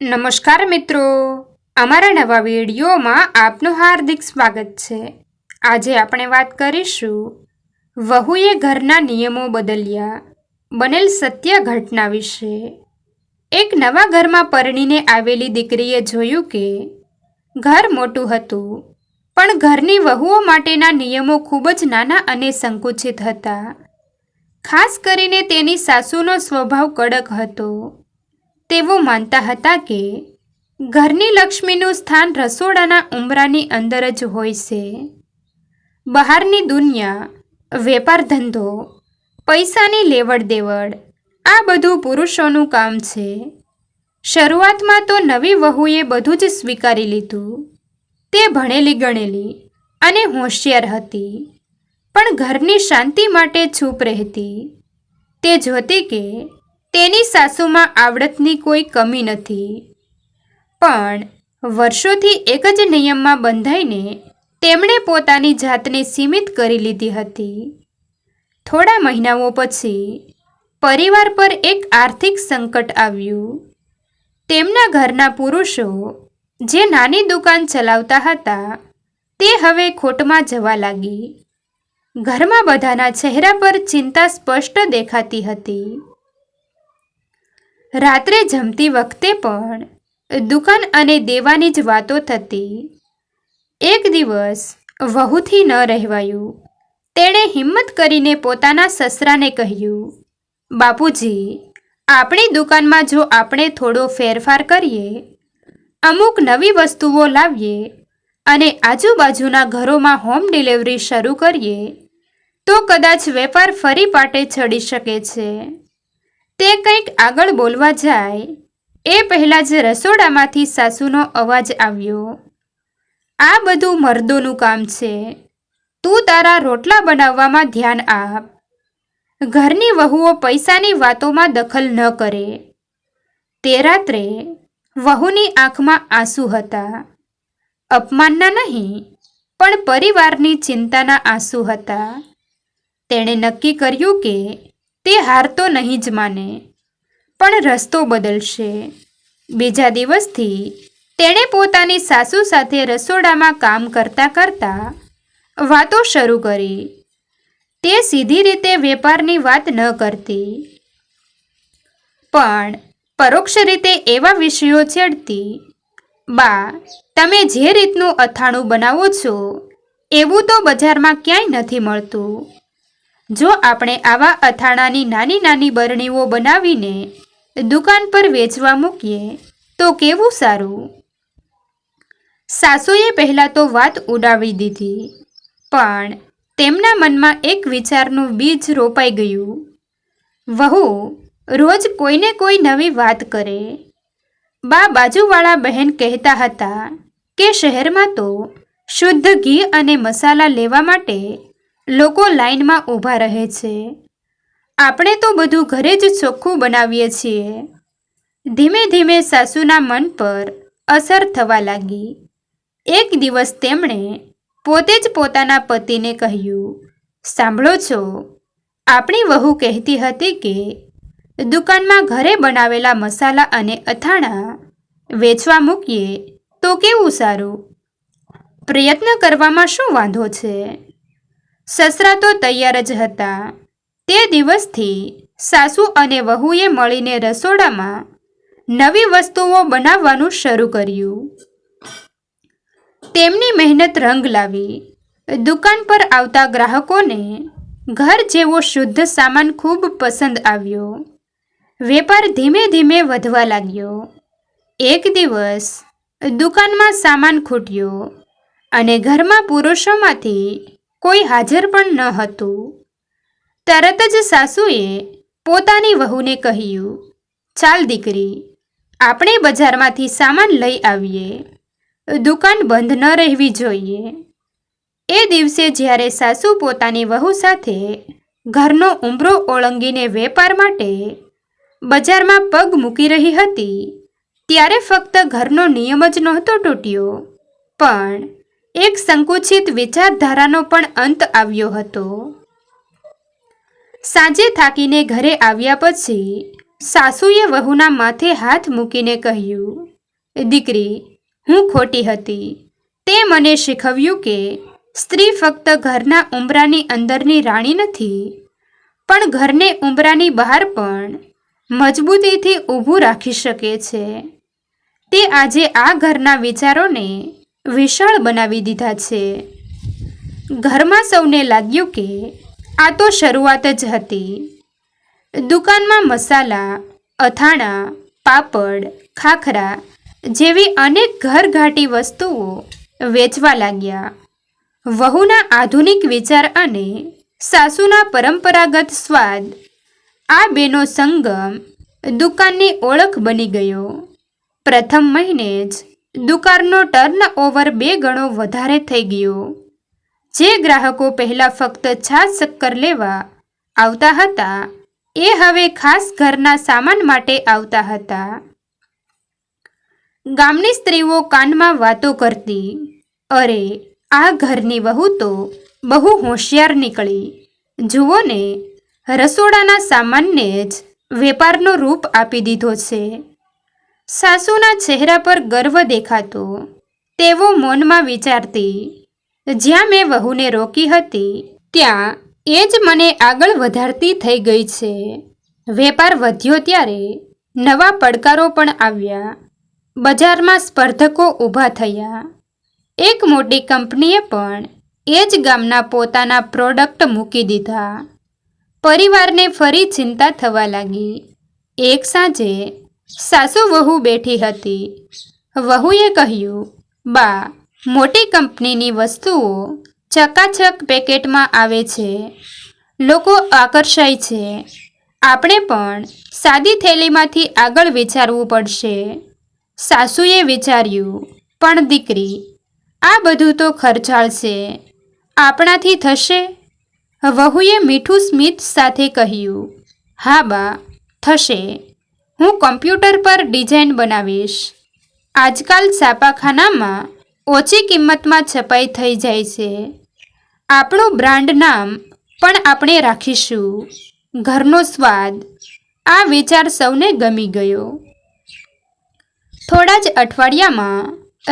નમસ્કાર મિત્રો. અમારા નવા વિડીયોમાં આપનું હાર્દિક સ્વાગત છે. આજે આપણે વાત કરીશું, વહુએ ઘરના નિયમો બદલ્યા, બનેલ સત્ય ઘટના વિશે. એક નવા ઘરમાં પરણીને આવેલી દીકરીએ જોયું કે, ઘર મોટું હતું, પણ ઘરની વહુઓ માટેના નિયમો ખૂબ જ નાના અને સંકુચિત હતા. ખાસ કરીને તેની સાસુનો સ્વભાવ કડક હતો. તેઓ માનતા હતા કે ઘરની લક્ષ્મીનું સ્થાન રસોડાના ઉંબરાની અંદર જ હોય છે. બહારની દુનિયા, વેપાર ધંધો, પૈસાની લેવડ દેવડ આ બધું પુરુષોનું કામ છે. શરૂઆતમાં તો નવી વહુએ બધું જ સ્વીકારી લીધું. તે ભણેલી ગણેલી અને હોશિયાર હતી, પણ ઘરની શાંતિ માટે ચૂપ રહેતી. તે જોતી કે તેની સાસુમાં આવડતની કોઈ કમી નથી. પણ વર્ષોથી એક જ નિયમમાં બંધાઈને તેમણે પોતાની જાતને સીમિત કરી લીધી હતી. થોડા મહિનાઓ પછી પરિવાર પર એક આર્થિક સંકટ આવ્યું. તેમના ઘરના પુરુષો જે નાની દુકાન ચલાવતા હતા, તે હવે ખોટમાં જવા લાગી. ઘરમાં બધાના ચહેરા પર ચિંતા સ્પષ્ટ દેખાતી હતી. રાત્રે જમતી વખતે પણ દુકાન અને દેવાની જ વાતો થતી. એક દિવસ વહુથી ન રહેવાયું. તેણે હિંમત કરીને પોતાના સસરાને કહ્યું, બાપુજી, આપણી દુકાનમાં જો આપણે થોડો ફેરફાર કરીએ, અમુક નવી વસ્તુઓ લાવીએ અને આજુબાજુના ઘરોમાં હોમ ડિલિવરી શરૂ કરીએ, તો કદાચ વેપાર ફરી પાટે ચડી શકે છે. તે કંઈક આગળ બોલવા જાય. એ પહેલાં જ રસોડામાંથી સાસુનો અવાજ આવ્યો. આ બધું મર્દોનું કામ છે. તું તારા રોટલા બનાવવામાં ધ્યાન આપ. ઘરની વહુઓ પૈસાની વાતોમાં દખલ ન કરે. તે રાત્રે વહુની આંખમાં આંસુ હતા. અપમાનના નહીં, પણ પરિવારની ચિંતાના આંસુ હતા. તેણે નક્કી કર્યું કે તે હાર તો નહીં જ માને, પણ રસ્તો બદલશે. બીજા દિવસથી તેણે પોતાની સાસુ સાથે રસોડામાં કામ કરતા કરતા વાતો શરૂ કરી. તે સીધી રીતે વેપારની વાત ન કરતી. પણ પરોક્ષ રીતે એવા વિષયો છેડતી, બા, તમે જે રીતનું અથાણું બનાવો છો, એવું તો બજારમાં ક્યાંય નથી મળતું. જો આપણે આવા અથાણાની નાની નાની બરણીઓ બનાવીને દુકાન પર વેચવા મૂકીએ, તો કેવું સારું? સાસુએ પહેલાં તો વાત ઉડાવી દીધી, પણ તેમના મનમાં એક વિચારનું બીજ રોપાઈ ગયું. વહુ, રોજ કોઈને કોઈ નવી વાત કરે. બા બાજુવાળા બહેન કહેતા હતા કે શહેરમાં તો શુદ્ધ ઘી અને મસાલા લેવા માટે લોકો લાઈનમાં ઊભા રહે છે. આપણે તો બધું ઘરે જ ચોખ્ખું બનાવીએ છીએ. ધીમે ધીમે સાસુના મન પર અસર થવા લાગી. એક દિવસ તેમણે પોતે જ પોતાના પતિને કહ્યું, સાંભળો છો, આપણી વહુ કહેતી હતી કે દુકાનમાં ઘરે બનાવેલા મસાલા અને અથાણા વેચવા મૂકીએ તો કેવું સારું? પ્રયત્ન કરવામાં શું વાંધો છે? સસરા તો તૈયાર જ હતા. તે દિવસથી સાસુ અને વહુએ મળીને રસોડામાં નવી વસ્તુઓ બનાવવાનું શરૂ કર્યું. તેમની મહેનત રંગ લાવી, દુકાન પર આવતા ગ્રાહકોને ઘર જેવો શુદ્ધ સામાન ખૂબ પસંદ આવ્યો. વેપાર ધીમે ધીમે વધવા લાગ્યો. એક દિવસ દુકાનમાં સામાન ખૂટ્યો અને ઘરમાં પુરુષોમાંથી કોઈ હાજર પણ ન હતું. તરત જ સાસુએ પોતાની વહુને કહ્યું, ચાલ દીકરી, આપણે બજારમાંથી સામાન લઈ આવીએ. દુકાન બંધ ન રહેવી જોઈએ. એ દિવસે જ્યારે સાસુ પોતાની વહુ સાથે ઘરનો ઉંબરો ઓળંગીને વેપાર માટે બજારમાં પગ મૂકી રહી હતી, ત્યારે ફક્ત ઘરનો નિયમ જ નહોતો તૂટ્યો. પણ એક સંકુચિત વિચારધારાનો પણ અંત આવ્યો હતો. સાંજે થાકીને ઘરે આવ્યા પછી સાસુએ વહુના માથે હાથ મૂકીને કહ્યું, દીકરી, હું ખોટી હતી. તે મને શીખવ્યું કે સ્ત્રી ફક્ત ઘરના ઉંબરાની અંદરની રાણી નથી, પણ ઘરને ઉંબરાની બહાર પણ મજબૂતીથી ઊભું રાખી શકે છે. તે આજે આ ઘરના વિચારોને વિશાળ બનાવી દીધા છે. ઘરમાં સૌને લાગ્યું કે આ તો શરૂઆત જ હતી. દુકાનમાં મસાલા, અથાણા, પાપડ, ખાખરા જેવી અનેક ઘરઘાટી વસ્તુઓ વેચવા લાગ્યા. વહુના આધુનિક વિચાર અને સાસુના પરંપરાગત સ્વાદ આ બેનો સંગમ દુકાનની ઓળખ બની ગયો. પ્રથમ મહિને જ દુકાનનો ટર્ન ઓવર બે ગણો વધારે થઈ ગયો. જે ગ્રાહકો પહેલાં ફક્ત છાશ શક્કર લેવા આવતા હતા, એ હવે ખાસ ઘરના સામાન માટે આવતા હતા. ગામની સ્ત્રીઓ કાનમાં વાતો કરતી, અરે, આ ઘરની વહુ તો બહુ હોશિયાર નીકળી. જુઓ ને, રસોડાના સામાનને જ વેપારનો રૂપ આપી દીધો છે. સાસુના ચહેરા પર ગર્વ દેખાતો. તેવો મૌનમાં વિચારતી, જ્યાં મેં વહુને રોકી હતી, ત્યાં એ જ મને આગળ વધારતી થઈ ગઈ છે. વેપાર વધ્યો ત્યારે નવા પડકારો પણ આવ્યા. બજારમાં સ્પર્ધકો ઊભા થયા. એક મોટી કંપનીએ પણ એ જ ગામના પોતાના પ્રોડક્ટ મૂકી દીધા. પરિવારને ફરી ચિંતા થવા લાગી. એક સાંજે સાસુ વહુ બેઠી હતી. વહુએ કહ્યું, બા, મોટી કંપનીની વસ્તુઓ ચકાચક પેકેટમાં આવે છે. લોકો આકર્ષાય છે. આપણે પણ સાદી થેલીમાંથી આગળ વિચારવું પડશે. સાસુએ વિચાર્યું, પણ દીકરી, આ બધું તો ખર્ચાળ છે. આપણાથી થશે? વહુએ મીઠું સ્મિત સાથે કહ્યું, હા બા, થશે. હું કમ્પ્યુટર પર ડિઝાઇન બનાવીશ. આજકાલ છાપાખાનામાં ઓછી કિંમતમાં છપાઈ થઈ જાય છે. આપણું બ્રાન્ડ નામ પણ આપણે રાખીશું. ઘરનો સ્વાદ. આ વિચાર સૌને ગમી ગયો. થોડા જ અઠવાડિયામાં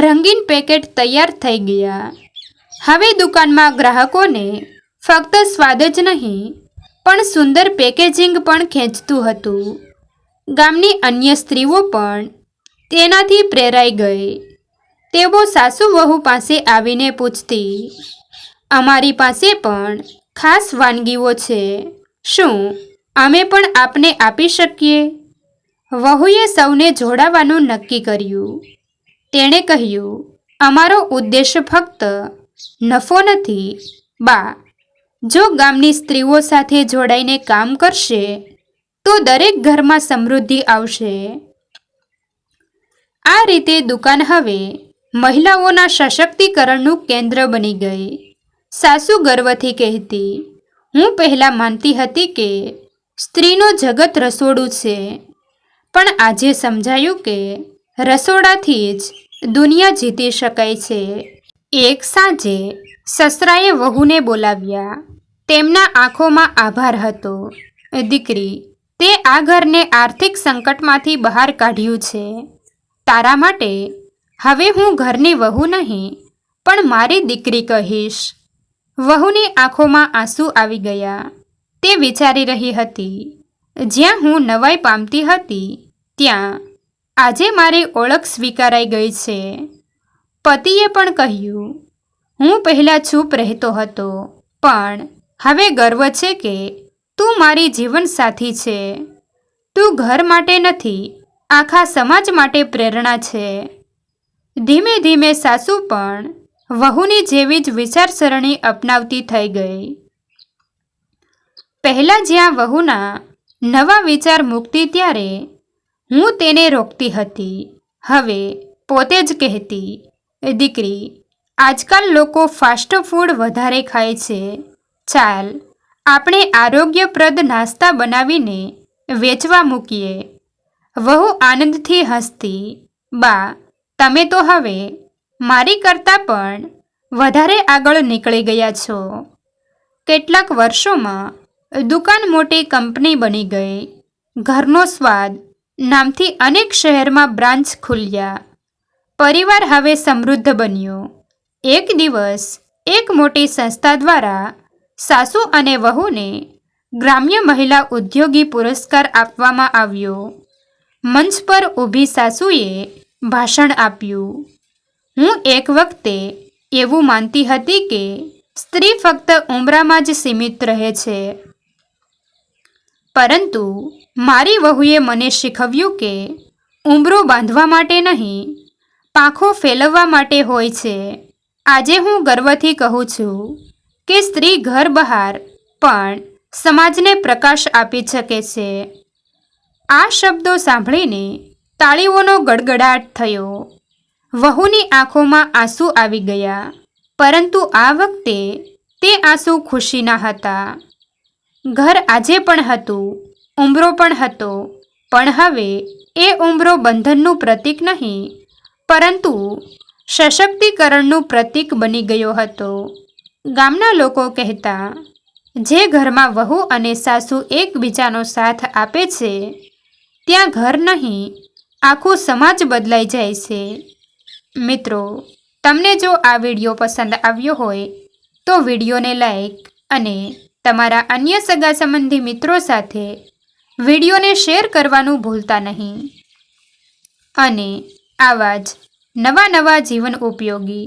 રંગીન પેકેટ તૈયાર થઈ ગયા. હવે દુકાનમાં ગ્રાહકોને ફક્ત સ્વાદ જ નહીં, પણ સુંદર પેકેજિંગ પણ ખેંચતું હતું. ગામની અન્ય સ્ત્રીઓ પણ તેનાથી પ્રેરાઈ ગઈ. તેઓ સાસુ વહુ પાસે આવીને પૂછતી, અમારી પાસે પણ ખાસ વાનગીઓ છે. શું અમે પણ આપને આપી શકીએ? વહુએ સૌને જોડાવાનું નક્કી કર્યું. તેણે કહ્યું, અમારો ઉદ્દેશ ફક્ત નફો નથી. બા, જો ગામની સ્ત્રીઓ સાથે જોડાઈને કામ કરશે તો દરેક ઘરમાં સમૃદ્ધિ આવશે. આ રીતે દુકાન હવે મહિલાઓના સશક્તિકરણનું કેન્દ્ર બની ગઈ. સાસુ ગર્વથી કહેતી, હું પહેલાં માનતી હતી કે સ્ત્રીનો જગત રસોડું છે, પણ આજે સમજાયું કે રસોડાથી જ દુનિયા જીતી શકાય છે. એક સાંજે સસરાએ વહુને બોલાવ્યા. તેમના આંખોમાં આભાર હતો. દીકરી તે આ ઘરને આર્થિક સંકટમાંથી બહાર કાઢ્યું છે. તારા માટે, હવે હું ઘરની વહુ નહીં, પણ મારી દીકરી કહીશ. વહુની આંખોમાં આંસુ આવી ગયા. તે વિચારી રહી હતી. જ્યાં હું નવાઈ પામતી હતી, ત્યાં. આજે મારી ઓળખ સ્વીકારાઈ ગઈ છે. પતિએ પણ કહ્યું, હું પહેલાં ચૂપ રહેતો હતો, પણ હવે ગર્વ છે કે તું મારી જીવનસાથી છે. તું ઘર માટે નથી, આખા સમાજ માટે પ્રેરણા છે. ધીમે ધીમે સાસુ પણ વહુની જેવી જ વિચારસરણી અપનાવતી થઈ ગઈ. પહેલાં જ્યાં વહુના નવા વિચાર મૂકતી ત્યારે હું તેને રોકતી હતી. હવે પોતે જ કહેતી, દીકરી, આજકાલ લોકો ફાસ્ટ ફૂડ વધારે ખાય છે. ચાલ આપણે આરોગ્યપ્રદ નાસ્તા બનાવીને વેચવા મૂકીએ. વહુ આનંદથી હસતી, બા, તમે તો હવે મારી કરતાં પણ વધારે આગળ નીકળી ગયા છો. કેટલાક વર્ષોમાં દુકાન મોટી કંપની બની ગઈ. ઘરનો સ્વાદ નામથી અનેક શહેરમાં બ્રાન્ચ ખુલ્યા. પરિવાર હવે સમૃદ્ધ બન્યો. એક દિવસ એક મોટી સંસ્થા દ્વારા સાસુ અને વહુને ગ્રામ્ય મહિલા ઉદ્યોગી પુરસ્કાર આપવામાં આવ્યો. મંચ પર ઊભી સાસુએ ભાષણ આપ્યું. હું એક વખતે એવું માનતી હતી કે સ્ત્રી ફક્ત ઉંમરામાં જ સીમિત રહે છે. પરંતુ મારી વહુએ મને શીખવ્યું કે ઉંબરો બાંધવા માટે નહીં, પાંખો ફેલવવા માટે હોય છે. આજે હું ગર્વથી કહું છું કે સ્ત્રી ઘર બહાર, પણ સમાજને પ્રકાશ આપી શકે છે. આ શબ્દો સાંભળીને તાળીઓનો ગડગડાટ થયો. વહુની આંખોમાં આંસુ આવી ગયા, પરંતુ આ વખતે તે આંસુ ખુશીના હતા. ઘર આજે પણ હતું ઉંબરો પણ હતો, પણ હવે એ ઉંબરો બંધનનું પ્રતીક નહીં, પરંતુ સશક્તિકરણનું પ્રતીક બની ગયો હતો. ગામના લોકો કહેતા, જે ઘરમાં વહુ અને સાસુ એકબીજાનો સાથ આપે છે, ત્યાં ઘર નહીં, આખું સમાજ બદલાઈ જાય છે. મિત્રો, તમને જો આ વીડિયો પસંદ આવ્યો હોય, તો વિડીયોને લાઈક અને તમારા અન્ય સગા સંબંધી મિત્રો સાથે વિડીયોને શેર કરવાનું ભૂલતા નહીં. અને આવા જ નવા નવા જીવન ઉપયોગી